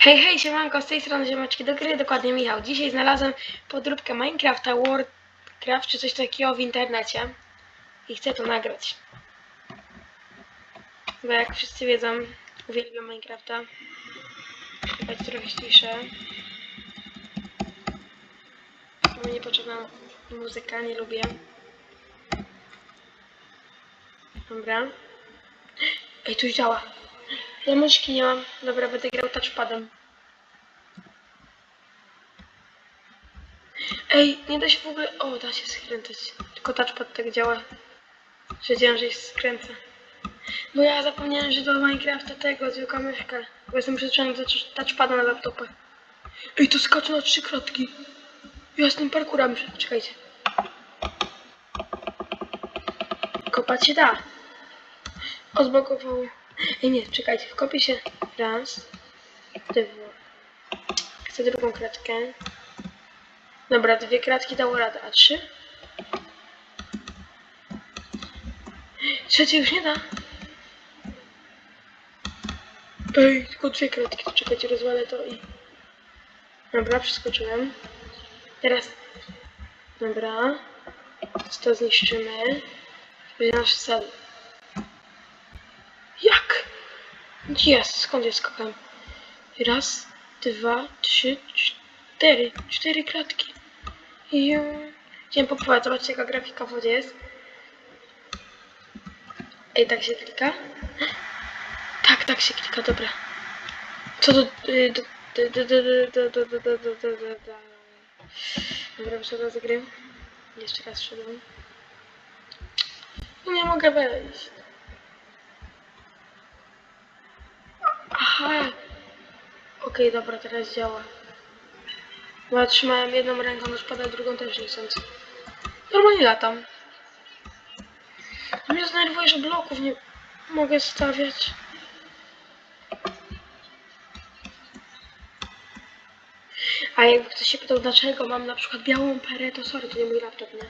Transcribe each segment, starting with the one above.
Hej, hej, siemanko, z tej strony ziomeczki do gry, dokładnie Michał. Dzisiaj znalazłem podróbkę Minecrafta, Warcraft czy coś takiego w internecie i chcę to nagrać. Bo jak wszyscy wiedzą, uwielbiam Minecrafta. Chyba trochę ściszę. Bo niepotrzebna muzyka, nie lubię. Dobra. Ej, tu działa. Ja myszki nie mam. Dobra, będę grał touchpadem. Ej, nie da się w ogóle... O, da się skręcać. Tylko touchpad tak działa. Wiedziałem, że się skręca. Bo ja zapomniałem, że do Minecrafta tego, zwykła myszka. Bo jestem przyzwyczajony do touch- touchpada na laptopach. Ej, to skacze na trzy kratki. Ja z tym parkurem. Czekajcie. Kopać się da. Odblokował. Ej, nie, czekajcie, wkopię się raz, dwa. Chcę drugą kratkę. Dobra, dwie kratki dało radę, a trzy? Trzecie już nie da. Ej, tylko dwie kratki, to czekajcie, rozwalę to i... Dobra, przeskoczyłem. Teraz... Dobra. To zniszczymy. Będzie nasz. Jest, skąd jest skakałem? Raz, dwa, trzy, cztery. Cztery klatki. I chciałem popływać, zobaczcie jaka grafika w wodzie jest. Ej, tak się klika? Tak, tak się klika, dobra. Co do... do Dobra, wyszedłem z gry. Jeszcze raz szedłem. Nie mogę wejść. Aha. Okej, dobra, teraz działa. Bo ja trzymałem jedną ręką, już pada drugą też nie chcąc. Normalnie latam. Mnie zdenerwuje, że bloków nie mogę stawiać. A jakby ktoś się pytał, dlaczego mam na przykład białą perę, to sorry, to nie mój laptop, nie?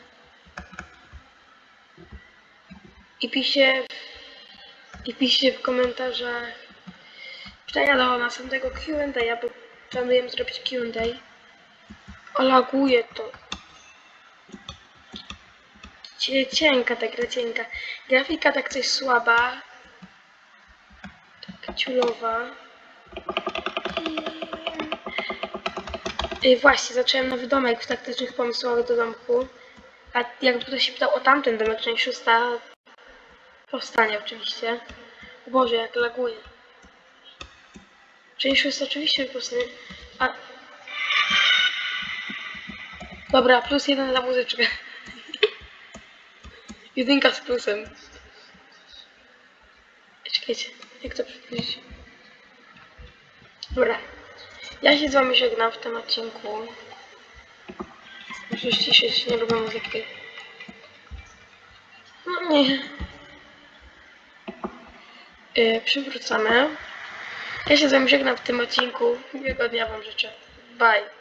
I piszcie, i piszcie w komentarzach pytania do następnego Q&A, bo planujemy zrobić Q&A. Olaguje to. Cie- Cienka ta gra, cienka. Grafika tak coś słaba. Tak ciulowa. I... Właśnie, zacząłem nowy domek w taktycznych pomysłach do domku. A jakby ktoś się pytał o tamten domek, część szósta powstanie oczywiście. Boże, jak laguje. Część szósta oczywiście powstanie. A... Dobra, plus jeden za muzyczkę. Jedynka z plusem. Czekajcie, jak to przybliżyć? Dobra. Ja się z wami żegnam w tym odcinku. Muszę ściszyć, nie lubię muzyki. No nie. Yy, przywrócamy. Ja się z wami żegnam w tym odcinku. Miłego dnia wam życzę. Bye.